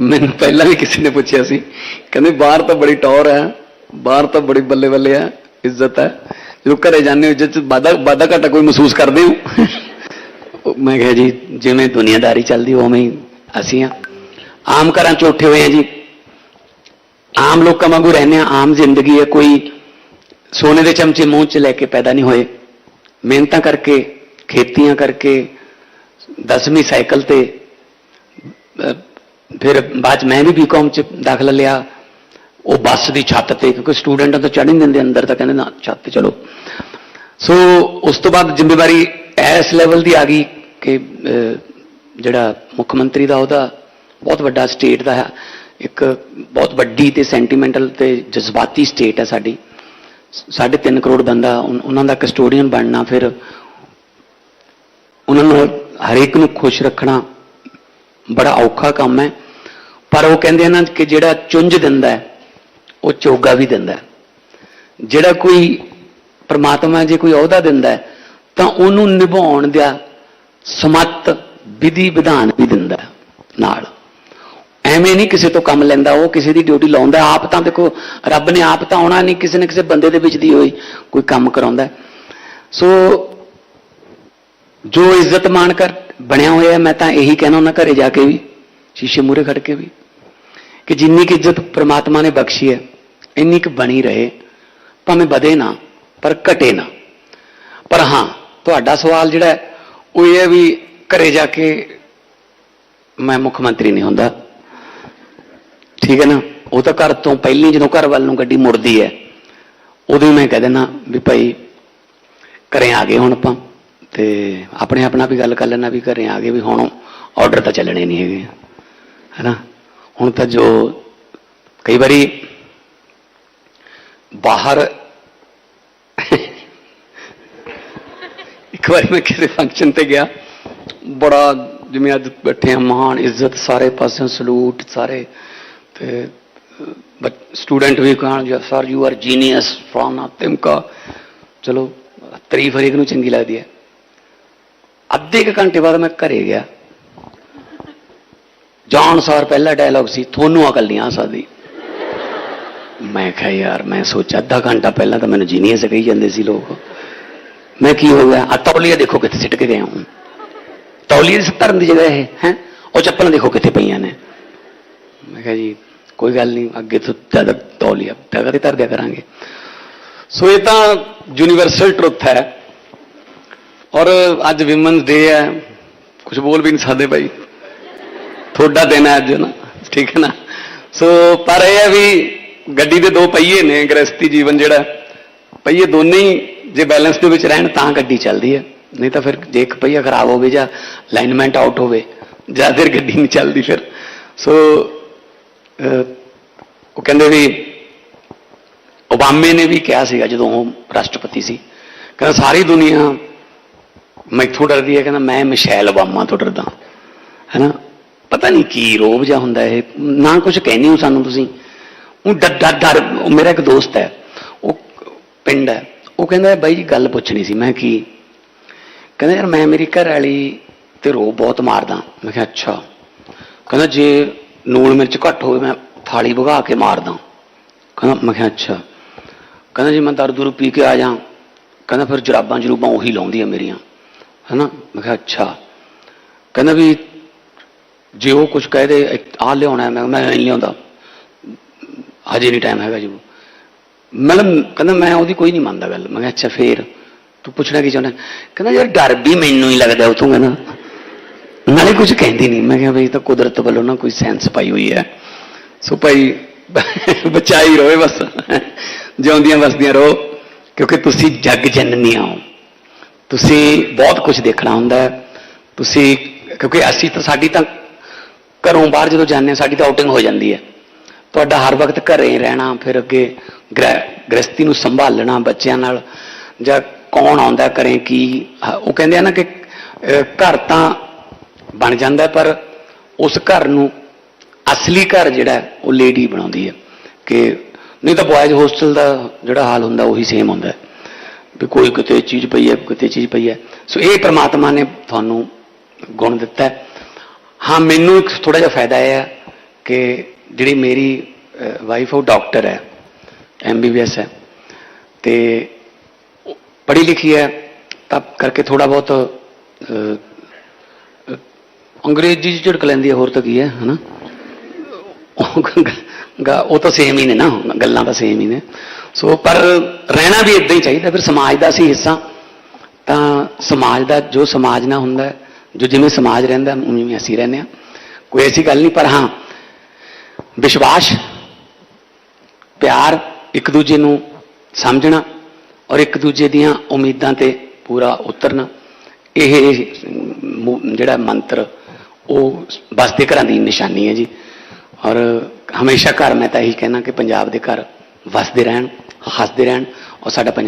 ਮੈਨੂੰ ਪਹਿਲਾਂ ਵੀ ਕਿਸੇ ਨੇ ਪੁੱਛਿਆ ਸੀ। ਕਹਿੰਦੇ, ਬਾਹਰ ਤਾਂ ਬੜੀ ਟੌਰ ਹੈ, ਬਾਹਰ ਤਾਂ ਬੜੀ ਬੱਲੇ ਬੱਲੇ ਹੈ, ਇੱਜ਼ਤ ਹੈ। ਜਦੋਂ ਘਰੇ ਜਾਂਦੇ ਹੋ, ਇੱਜ਼ਤ 'ਚ ਵਾਧਾ ਵਾਧਾ ਘਾਟਾ ਕੋਈ ਮਹਿਸੂਸ ਕਰਦੇ ਹੋ? ਉਹ ਮੈਂ ਕਿਹਾ ਜੀ, ਜਿਵੇਂ ਦੁਨੀਆਦਾਰੀ ਚੱਲਦੀ, ਉਵੇਂ ਹੀ ਅਸੀਂ ਆ ਆਮ ਘਰਾਂ 'ਚ ਉੱਠੇ ਹੋਏ ਆ ਜੀ। ਆਮ ਲੋਕਾਂ ਵਾਂਗੂ ਰਹਿੰਦੇ ਆ ਆਮ ਜ਼ਿੰਦਗੀ ਹੈ। ਕੋਈ ਸੋਨੇ ਦੇ ਚਮਚੇ ਮੂੰਹ 'ਚ ਲੈ ਕੇ ਪੈਦਾ ਨਹੀਂ ਹੋਏ। ਮਿਹਨਤਾਂ ਕਰਕੇ, ਖੇਤੀਆਂ ਕਰਕੇ, ਦਸਵੀਂ ਸਾਈਕਲ ਤੇ ਫਿਰ ਬਾਅਦ 'ਚ ਮੈਂ ਵੀ ਬੀਕਾਮ 'ਚ ਦਾਖਲਾ ਲਿਆ। ਉਹ ਬੱਸ ਦੀ ਛੱਤ ਤੇ, ਕਿਉਂਕਿ ਸਟੂਡੈਂਟਾਂ ਤਾਂ ਚੜ੍ਹ ਨਹੀਂ ਦਿੰਦੇ ਅੰਦਰ ਤਾਂ ਕਹਿੰਦੇ ਨਾ, ਛੱਤ ਤੇ ਚਲੋ ਸੋ ਉਸ ਤੋਂ ਬਾਅਦ ਜ਼ਿੰਮੇਵਾਰੀ ਇਸ ਲੈਵਲ ਦੀ ਆ ਗਈ ਕਿ ਜਿਹੜਾ ਮੁੱਖ ਮੰਤਰੀ ਦਾ ਉਹਦਾ ਬਹੁਤ ਵੱਡਾ ਸਟੇਟ ਦਾ ਹੈ। ਇੱਕ ਬਹੁਤ ਵੱਡੀ ਤੇ ਸੈਂਟੀਮੈਂਟਲ ਤੇ ਜਜ਼ਬਾਤੀ ਸਟੇਟ ਹੈ ਸਾਡੀ। ਸਾਢੇ ਤਿੰਨ ਕਰੋੜ ਬੰਦਾ ਉਹਨਾਂ ਦਾ ਕਸਟੋਡੀਅਨ ਬਣਨਾ, ਫਿਰ ਉਹਨਾਂ ਨੂੰ ਹਰੇਕ ਨੂੰ ਖੁਸ਼ ਰੱਖਣਾ ਬੜਾ ਔਖਾ ਕੰਮ ਹੈ। ਪਰ ਉਹ ਕਹਿੰਦੇ ਹਨ ਕਿ ਜਿਹੜਾ ਚੁੰਝ ਦਿੰਦਾ ਹੈ, ਉਹ ਚੋਗਾ ਵੀ ਦਿੰਦਾ ਹੈ। ਜਿਹੜਾ ਕੋਈ ਪ੍ਰਮਾਤਮਾ ਜੇ ਕੋਈ ਅਹੁਦਾ ਦਿੰਦਾ ਹੈ, ਤਾਂ ਉਹਨੂੰ ਨਿਭਾਉਣ ਦਾ ਸਮਤ ਵਿਧੀ ਵਿਧਾਨ ਵੀ ਦਿੰਦਾ ਨਾਲ। ਐਵੇਂ ਨਹੀਂ ਕਿਸੇ ਤੋਂ ਕੰਮ ਲੈਂਦਾ, ਉਹ ਕਿਸੇ ਦੀ ਡਿਊਟੀ ਲਾਉਂਦਾ। ਆਪ ਤਾਂ ਦੇਖੋ, ਰੱਬ ਨੇ ਆਪ ਤਾਂ ਆਉਣਾ ਨਹੀਂ, ਕਿਸੇ ਨਾ ਕਿਸੇ ਬੰਦੇ ਦੇ ਵਿੱਚ ਦੀ ਹੋਈ ਕੋਈ ਕੰਮ ਕਰਾਉਂਦਾ ਸੋ ਜੋ ਇੱਜ਼ਤ ਮਾਣ ਕਰ ਬਣਿਆ ਹੋਇਆ ਮੈਂ ਤਾਂ ਇਹੀ ਕਹਿਣਾ ਉਹਨਾਂ ਘਰੇ ਜਾ ਕੇ ਵੀ, ਸ਼ੀਸ਼ੇ ਮੂਹਰੇ ਖੜ ਕੇ ਵੀ, ਕਿ ਜਿੰਨੀ ਕਿ ਇੱਜ਼ਤ ਪ੍ਰਮਾਤਮਾ ਨੇ ਬਖਸ਼ੀ ਹੈ, ਇੰਨੀ ਕੁ ਬਣੀ ਰਹੇ, ਭਾਵੇਂ ਵਧੇ ਨਾ, ਪਰ ਘਟੇ ਨਾ। ਪਰ ਹਾਂ, ਤੁਹਾਡਾ ਸਵਾਲ ਜਿਹੜਾ ਉਹ ਇਹ ਹੈ ਵੀ ਘਰੇ ਜਾ ਕੇ ਮੈਂ ਮੁੱਖ ਮੰਤਰੀ ਨਹੀਂ ਹੁੰਦਾ। ਠੀਕ ਹੈ ਨਾ? ਉਹ ਤਾਂ ਘਰ ਤੋਂ ਪਹਿਲੀ ਜਦੋਂ ਘਰ ਵੱਲ ਨੂੰ ਗੱਡੀ ਮੁੜਦੀ ਹੈ, ਉਦੋਂ ਹੀ ਮੈਂ ਕਹਿ ਦੇਣਾ ਵੀ ਭਾਈ ਘਰੇ ਆ ਗਏ ਹੁਣ ਆਪਾਂ। ਤੇ ਆਪਣੇ ਆਪਣਾ ਵੀ ਗੱਲ ਕਰ ਲੈਣਾ ਵੀ ਘਰੇ ਆ ਗਏ ਵੀ ਹੁਣ ਆਰਡਰ ਤਾਂ ਚੱਲਣੇ ਨਹੀਂ ਹੈਗੇ। ਹੈਨਾ? ਹੁਣ ਤਾਂ ਜੋ ਕਈ ਵਾਰੀ ਬਾਹਰ ਇੱਕ ਵਾਰੀ ਮੈਂ ਕਿਸੇ ਫੰਕਸ਼ਨ ਤੇ ਗਿਆ, ਬੜਾ ਜਿਵੇਂ ਅੱਜ ਬੈਠੇ ਆ ਮਹਾਨ ਇੱਜ਼ਤ, ਸਾਰੇ ਪਾਸਿਓਂ ਸਲੂਟ, ਸਾਰੇ ਤੇ ਸਟੂਡੈਂਟ ਵੀ ਕਹਣ ਜੀ sir you are genius from ਤਿਮਕਾ। ਚਲੋ, ਤਾਰੀਫ ਹਰੇਕ ਨੂੰ ਚੰਗੀ ਲੱਗਦੀ ਹੈ। ਅੱਧੇ ਕੁ ਘੰਟੇ ਬਾਅਦ ਮੈਂ ਘਰੇ ਗਿਆ। ਜਾਣ ਸਾਰ ਪਹਿਲਾ ਡਾਇਲੌਗ ਸੀ, ਤੁਹਾਨੂੰ ਅਕਲ ਨਹੀਂ ਆ ਸਕਦੀ। ਮੈਂ ਕਿਹਾ, ਯਾਰ, ਮੈਂ ਸੋਚਿਆ ਅੱਧਾ ਘੰਟਾ ਪਹਿਲਾਂ ਤਾਂ ਮੈਨੂੰ ਜੀਨੀਅਸ ਕਹੀ ਜਾਂਦੇ ਸੀ ਲੋਕ। ਮੈਂ ਕੀ ਹੋ ਗਿਆ? ਆ ਤੌਲੀਆ ਦੇਖੋ ਕਿੱਥੇ ਸਿੱਟ ਕੇ ਗਿਆ ਹਾਂ ਤੌਲੀਏ ਦੀ ਧਰਨ ਦੀ ਜਗ੍ਹਾ ਇਹ, ਹੈ? ਉਹ ਚੱਪਲਾਂ ਦੇਖੋ ਕਿੱਥੇ ਪਈਆਂ ਨੇ। ਮੈਂ ਕਿਹਾ ਜੀ, ਕੋਈ ਗੱਲ ਨਹੀਂ, ਅੱਗੇ ਤੋਂ ਜ਼ਿਆਦਾ ਤੌਲੀਆ ਜਗ੍ਹਾ ਤੇ ਧਰ ਦਿਆ ਕਰਾਂਗੇ। ਸੋ ਇਹ ਤਾਂ ਯੂਨੀਵਰਸਲ ਟਰੁੱਥ ਹੈ। ਔਰ ਅੱਜ ਵਿਮਨਸ ਡੇ ਹੈ। ਕੁਝ ਬੋਲ ਵੀ ਨਹੀਂ ਸਕਦੇ ਭਾਈ। ਤੁਹਾਡਾ ਦਿਨ ਹੈ ਅੱਜ ਨਾ। ਠੀਕ ਹੈ ਨਾ। ਸੋ ਪਰ ਇਹ ਹੈ ਵੀ ਗੱਡੀ ਦੇ ਦੋ ਪਹੀਏ ਨੇ, ਗ੍ਰਸਤੀ ਜੀਵਨ ਜਿਹੜਾ। ਪਹੀਏ ਦੋਨੇ ਹੀ ਜੇ ਬੈਲੈਂਸ ਦੇ ਵਿੱਚ ਰਹਿਣ ਤਾਂ ਗੱਡੀ ਚੱਲਦੀ ਹੈ। ਨਹੀਂ ਤਾਂ ਫਿਰ ਜੇ ਇੱਕ ਪਹੀਆ ਖਰਾਬ ਹੋਵੇ ਜਾਂ ਅਲਾਈਨਮੈਂਟ ਆਊਟ ਹੋਵੇ, ਜਾਂ ਫਿਰ ਗੱਡੀ ਨਹੀਂ ਚੱਲਦੀ ਫਿਰ। ਸੋ ਉਹ ਕਹਿੰਦੇ ਵੀ ਓਬਾਮੇ ਨੇ ਵੀ ਕਿਹਾ ਸੀਗਾ ਜਦੋਂ ਉਹ ਰਾਸ਼ਟਰਪਤੀ ਸੀ। ਕਹਿੰਦਾ ਸਾਰੀ ਦੁਨੀਆ ਮੈਥੋਂ ਡਰਦੀ ਹੈ ਕਹਿੰਦਾ ਮੈਂ ਮਿਸ਼ੈਲ ਓਬਾਮਾ ਤੋਂ ਡਰਦਾ। ਹੈਨਾ? ਪਤਾ ਨਹੀਂ ਕੀ ਰੋਬ ਜਿਹਾ ਹੁੰਦਾ ਇਹ। ਨਾ ਕੁਝ ਕਹਿੰਦੇ ਹੋ ਸਾਨੂੰ ਤੁਸੀਂ। ਉਹ ਡਰ ਡਰ ਡਰ, ਉਹ ਮੇਰਾ ਇੱਕ ਦੋਸਤ ਹੈ। ਉਹ ਪਿੰਡ ਹੈ। ਉਹ ਕਹਿੰਦਾ, ਬਾਈ ਜੀ, ਗੱਲ ਪੁੱਛਣੀ ਸੀ। ਮੈਂ ਕੀ? ਕਹਿੰਦਾ, ਯਾਰ, ਮੈਂ ਮੇਰੀ ਘਰ ਵਾਲੀ ਤੇ ਰੋ ਬਹੁਤ ਮਾਰਦਾ। ਮੈਂ ਕਿਹਾ, ਅੱਛਾ। ਕਹਿੰਦਾ, ਜੇ ਨੂਣ ਮਿਰਚ ਘੱਟ ਹੋਵੇ, ਮੈਂ ਥਾਲੀ ਭਗਾ ਕੇ ਮਾਰਦਾ। ਕਹਿੰਦਾ, ਮੈਂ ਕਿਹਾ, ਅੱਛਾ। ਕਹਿੰਦਾ, ਜੇ ਮੈਂ ਦਾਰੂ ਦੂਰੂ ਪੀ ਕੇ ਆ ਜਾ। ਕਹਿੰਦਾ, ਫਿਰ ਜਰਾਬਾਂ ਜਰੂਬਾਂ ਉਹੀ ਲਾਉਂਦੀ ਆ ਮੇਰੀਆਂ। ਹੈਨਾ ਮੈਂ ਕਿਹਾ ਅੱਛਾ ਕਹਿੰਦਾ ਵੀ ਜੇ ਉਹ ਕੁਝ ਕਹਿ ਦੇ ਆ ਲਿਆਉਣਾ ਮੈਂ ਮੈਂ ਨਹੀਂ ਲਿਆਉਂਦਾ ਹਜੇ ਨਹੀਂ ਟਾਈਮ ਹੈਗਾ ਜੀ ਮਤਲਬ ਕਹਿੰਦਾ ਮੈਂ ਉਹਦੀ ਕੋਈ ਨਹੀਂ ਮੰਨਦਾ ਗੱਲ ਮੈਂ ਕਿਹਾ ਅੱਛਾ ਫੇਰ ਤੂੰ ਪੁੱਛਣਾ ਕੀ ਚਾਹੁੰਦਾ ਕਹਿੰਦਾ ਯਾਰ ਡਰ ਵੀ ਮੈਨੂੰ ਹੀ ਲੱਗਦਾ ਉਹ ਤੋਂ ਕਹਿੰਦਾ ਨਾਲੇ ਕੁਝ ਕਹਿੰਦੀ ਨਹੀਂ ਮੈਂ ਕਿਹਾ ਬਈ ਤਾਂ ਕੁਦਰਤ ਵੱਲੋਂ ਨਾ ਕੋਈ ਸੈਂਸ ਪਾਈ ਹੋਈ ਹੈ ਸੋ ਭਾਈ ਬਚਾਈ ਰੋਏ ਬਸ ਜਿਉਂਦੀਆਂ ਵਸਦੀਆਂ ਰਹੋ ਕਿਉਂਕਿ ਤੁਸੀਂ ਜੱਗ ਜਨਨੀਆਂ ਹੋ ਤੁਸੀਂ ਬਹੁਤ ਕੁਝ ਦੇਖਣਾ ਹੁੰਦਾ ਹੈ। ਤੁਸੀਂ, ਕਿਉਂਕਿ ਅਸੀਂ ਤਾਂ, ਸਾਡੀ ਤਾਂ ਘਰੋਂ ਬਾਹਰ ਜਦੋਂ ਜਾਂਦੇ ਹਾਂ, ਸਾਡੀ ਤਾਂ ਆਊਟਿੰਗ ਹੋ ਜਾਂਦੀ ਹੈ। ਤੁਹਾਡਾ ਹਰ ਵਕਤ ਘਰੇ ਰਹਿਣਾ, ਫਿਰ ਅੱਗੇ ਗ੍ਰਹਿ- ਗ੍ਰਸਤੀ ਨੂੰ ਸੰਭਾਲਣਾ ਬੱਚਿਆਂ ਨਾਲ, ਜਾਂ ਕੌਣ ਆਉਂਦਾ ਕਰੇ, ਕੀ ਹ- ਉਹ ਕਹਿੰਦੇ ਆ ਨਾ ਕਿ ਘਰ ਤਾਂ ਬਣ ਜਾਂਦਾ ਪਰ ਉਸ ਘਰ ਨੂੰ ਅਸਲੀ ਘਰ ਜਿਹੜਾ ਉਹ ਲੇਡੀ ਬਣਾਉਂਦੀ ਹੈ। ਕਿ ਨਹੀਂ ਤਾਂ ਬॉयਜ਼ ਹੋਸਟਲ ਦਾ ਜਿਹੜਾ ਹਾਲ ਹੁੰਦਾ, ਉਹੀ ਸੇਮ ਹੁੰਦਾ ਹੈ। ਵੀ ਕੋਈ ਕਿਤੇ ਚੀਜ਼ ਪਈ ਹੈ, ਕਿਤੇ ਚੀਜ਼ ਪਈ ਹੈ। ਸੋ ਇਹ ਪ੍ਰਮਾਤਮਾ ਨੇ ਤੁਹਾਨੂੰ ਗੁਣ ਦਿੱਤਾ ਹਾਂ। ਮੈਨੂੰ ਇੱਕ ਥੋੜਾ ਜਿਹਾ ਫਾਇਦਾ ਇਹ ਹੈ ਕਿ ਜਿਹੜੀ ਮੇਰੀ ਵਾਈਫ ਉਹ ਡਾਕਟਰ ਹੈ ਐਮਬੀਬੀਐਸ ਹੈ। ਤੇ ਪੜ੍ਹੀ ਲਿਖੀ ਹੈ, ਤਾਂ ਕਰਕੇ ਥੋੜਾ ਬਹੁਤ ਅੰਗਰੇਜ਼ੀ ਚ ਝੜਕ ਲੈਂਦੀ ਹੈ, ਹੋਰ ਤਾਂ ਕੀ ਹੈ, ਹਨਾ? ਉਹ ਤਾਂ ਸੇਮ ਹੀ ਨੇ ਨਾ, ਗੱਲਾਂ ਤਾਂ ਸੇਮ ਹੀ ਨੇ। ਸੋ ਪਰ ਰਹਿਣਾ ਵੀ ਇਦਾਂ ਹੀ ਚਾਹੀਦਾ, ਫਿਰ ਸਮਾਜ ਦਾ ਅਸੀਂ ਹਿੱਸਾ। ਤਾਂ ਸਮਾਜ ਦਾ ਜੋ ਸਮਾਜ ਨਾਲ ਹੁੰਦਾ ਜੋ ਜਿਵੇਂ ਸਮਾਜ ਰਹਿੰਦਾ, ਉਵੇਂ ਅਸੀਂ ਰਹਿੰਦੇ ਹਾਂ। ਕੋਈ ਐਸੀ ਗੱਲ ਨਹੀਂ, ਪਰ ਹਾਂ, ਵਿਸ਼ਵਾਸ, ਪਿਆਰ ਇੱਕ ਦੂਜੇ ਨੂੰ ਸਮਝਣਾ ਔਰ ਇੱਕ ਦੂਜੇ ਦੀਆਂ ਉਮੀਦਾਂ ਤੇ ਪੂਰਾ ਉਤਰਨਾ, ਇਹ ਜਿਹੜਾ ਮੰਤਰ, ਉਹ ਬਸਦੇ ਘਰਾਂ ਦੀ ਨਿਸ਼ਾਨੀ ਹੈ ਜੀ। ਔਰ ਹਮੇਸ਼ਾ ਘਰ ਮੈਂ ਤਾਂ ਇਹੀ ਕਹਿਣਾ ਕਿ ਪੰਜਾਬ ਦੇ ਘਰ ਵਸਦੇ ਰਹਿਣ ਹੱਸਦੇ ਰਹਿਣ ਔਰ ਸਾਡਾ ਪੰਜਾਬ